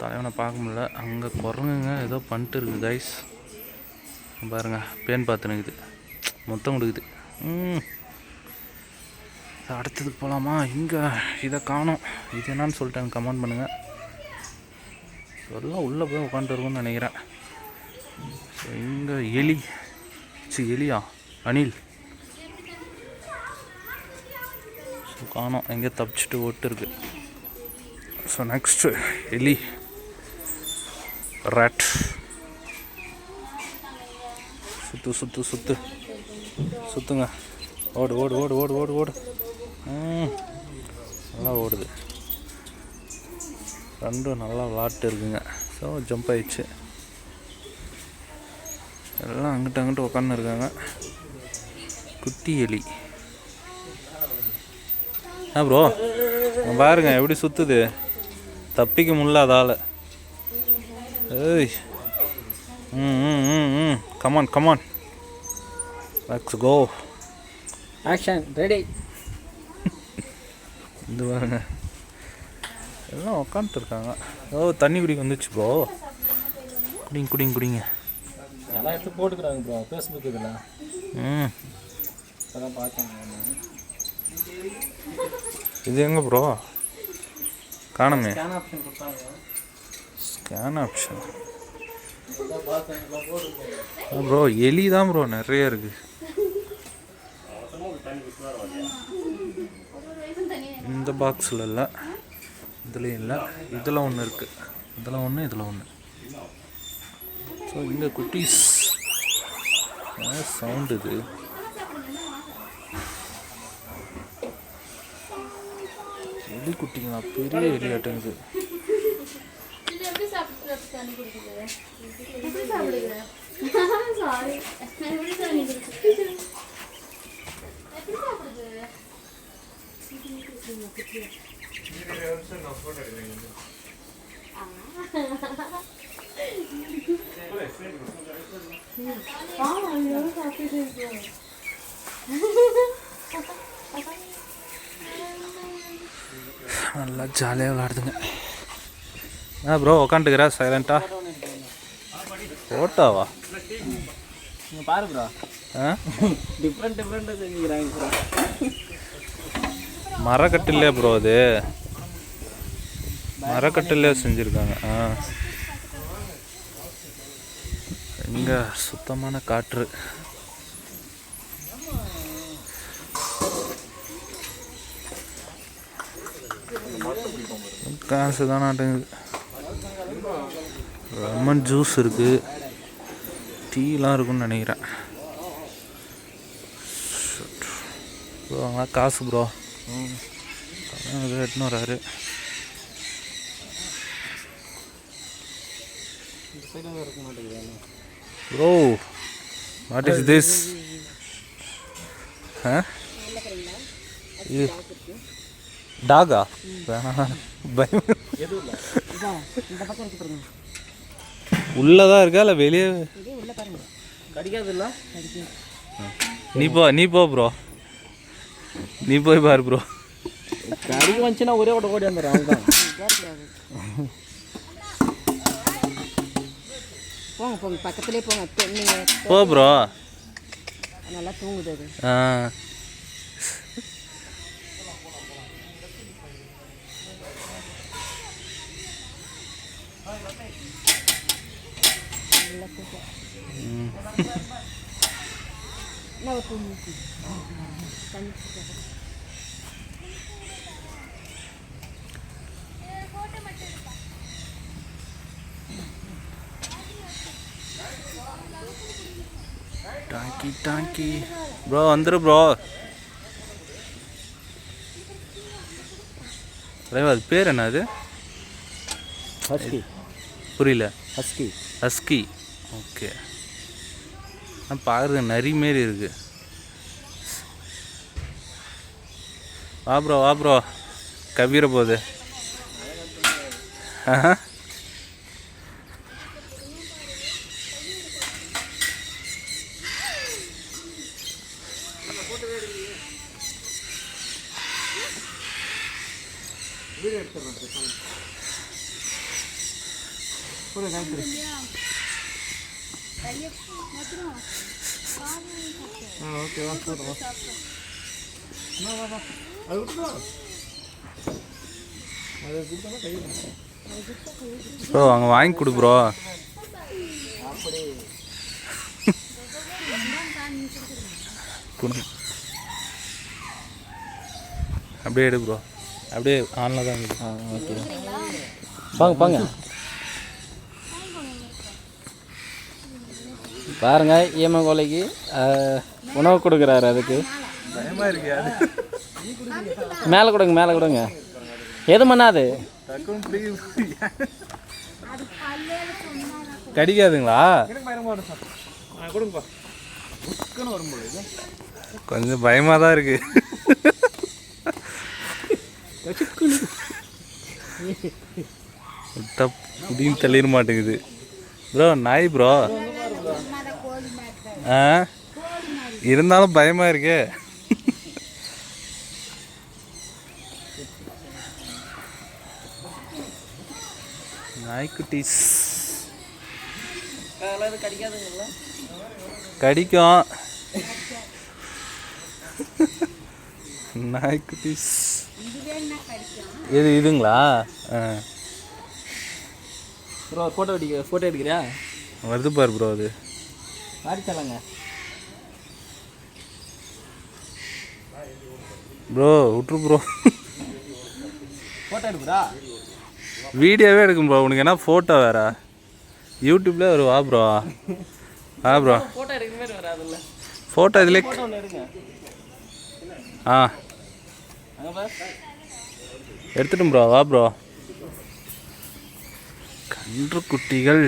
தலைவனை பார்க்க முடியல. அங்கே குரங்குங்க ஏதோ பண்ணிட்டு இருக்குது கைஸ் பாருங்க பேன் பார்த்துனுக்குது மொத்தம் கொடுக்குது. ம். அடுத்ததுக்கு போகலாமா இங்கே இதை காணோம். இது என்னன்னு சொல்லிட்டு எனக்கு கமெண்ட் பண்ணுங்கள் எல்லாம் உள்ளே போய் உட்காந்துருக்கும்னு நினைக்கிறேன். ஸோ இங்கே எலி. சி எலியா? அனில். ஸோ காணோம். எங்கே தப்பிச்சிட்டு ஓட்டு இருக்கு ஸோ நெக்ஸ்ட்டு எலி. ராட் சுத்து சுத்து சுத்து. சுத்துங்க. ஓடு ஓடு ஓடு ஓடு ஓடு ஓடு. நல்லா ஓடுது. ரெண்டும் நல்லா விளாட்டு இருக்குங்க. ஸோ ஜம்ப் ஆயிடுச்சு. எல்லாம் அங்கிட்ட அங்கிட்ட உக்காந்து இருக்காங்க. குட்டி எலி. ஆ ப்ரோ பாருங்க எப்படி சுற்றுது தப்பிக்க முடியல அதால். ஏய். ம் ம் ம் ம். Come on come on let's go action ready இந்த பாருங்க. எல்லாம் உக்காந்துருக்காங்க ஓ தண்ணி குடிக்க வந்துச்சு ப்ரோ குடிங்க குடிங்க குடிங்க. எல்லாம் எடுத்து போட்டுக்கிறாங்க ப்ரோ ஃபேஸ்புக் இதில் ம். இப்போ தான் பார்த்தேன் இது எங்கே ப்ரோ காணுமே. ஸ்கேன் ஆப்ஷன் ப்ரோ எலி தான் ப்ரோ நிறைய இருக்கு. இந்த பாக்ஸில் இல்லை. இதுலேயும் இல்லை. இதில் ஒன்று இருக்குது இதில் ஒன்று இதில் ஒன்று ஸோ இங்கே குட்டீஸ். சவுண்டு இது? எலி குட்டிங்களா? பெரிய எலி ஆட்டம் இது. சாப்பிட்டு தண்ணி குடிக்குது எப்படி சாப்பிடுகிற சாரி எப்படி தண்ணி குடிக்குது எப்படி சாப்பிடுது நல்லா ஜாலியாக விளாடுதுங்க ஆ ப்ரோ உக்காந்துக்கிறா சைலண்ட்டா ஃபோட்டோவா நீங்கள் பாரு ப்ரோ ஆ? டிஃப்ரெண்ட் டிஃப்ரெண்ட்டாக செஞ்சுக்கிறாங்க ப்ரோ மரக்கட்டிலே ப்ரோ அது. மரக்கட்டிலே செஞ்சுருக்காங்க ஆ. இங்கே சுத்தமான காற்று. காசு தான் நாட்டுங்குது லெமன் ஜூஸ் இருக்குது டீலாம் இருக்குன்னு நினைக்கிறேன். ப்ரோ அங்கே காசு ப்ரோ எட்டுன்னு வராரு. ப்ரோ வாட் இஸ் திஸ் இது டாகா? பயம். உள்ளதா இருக்கா இல்லை வெளியே? உள்ள நீ போ நீ போ ப்ரோ நீ போய் பாரு ப்ரோ கடிக்க வந்துச்சுன்னா ஒரே ஓட ஓடி வந்துடும் கேட்கக்கூடாது போங்க போங்க பக்கத்துலேயே போங்க. தூ- நீங்க போ ப்ரோ நல்லா தூங்குது அது. ஆ. நல்லா தூக்கம் என்ன ஒரு தூங்கு தண்ணி குடிக்காத. டாங்கி டாங்கி ப்ரோ வந்துரு ப்ரோ தலைவா அது பேர் என்ன அது? ஹஸ்கி புரியல. Husky husky okay. ஆனால் பாருங்க நரி மாரி இருக்கு. வா ப்ரோ வா ப்ரோ கபீர போகுது. ஆஹா. ப்ரோ அங்கே வாங்கி கொடு ப்ரோ. அப்படியே எடு ப்ரோ. அப்படியே ஆனில் தான் ஆ ஓகே பாங்க பாங்க பாருங்க ஈம கோலைக்கு உணவு கொடுக்குறாரு அதுக்கு. மேலே கொடுங்க மேலே கொடுங்க. எது பண்ணாது கடிக்காதுங்களா? கொஞ்சம் பயமாக தான் இருக்கு. விட்டா புடின்னு தள்ளிட மாட்டேங்குது. ப்ரோ நாய் ப்ரோ. ஆ? இருந்தாலும் பயமாக இருக்கே. நாய்க்குட்டீஸ். கடிக்கும். நாய்க்குட்டீஸ். இது இதுங்களா? ஆ. ப்ரோ ஃபோட்டோ அடிக்க ஃபோட்டோ எடுக்கிறியா? வருது பாரு ப்ரோ அது. மாறிச்சலாங்க ப்ரோ விட்ரு ப்ரோ. ஃபோட்டோ எடுக்குறா வீடியோவே எடுக்கும் ப்ரோ. உனக்கு என்ன ஃபோட்டோ வேற? யூடியூப்ல ஒரு வா ப்ரோ. வா ப்ரோ. ஃபோட்டோ எடுக்கிற மாதிரி வராதுல்ல. ஃபோட்டோ இதில் ஆ. எடுத்துட்டும் ப்ரோ. வா ப்ரோ. கன்று குட்டிகள்.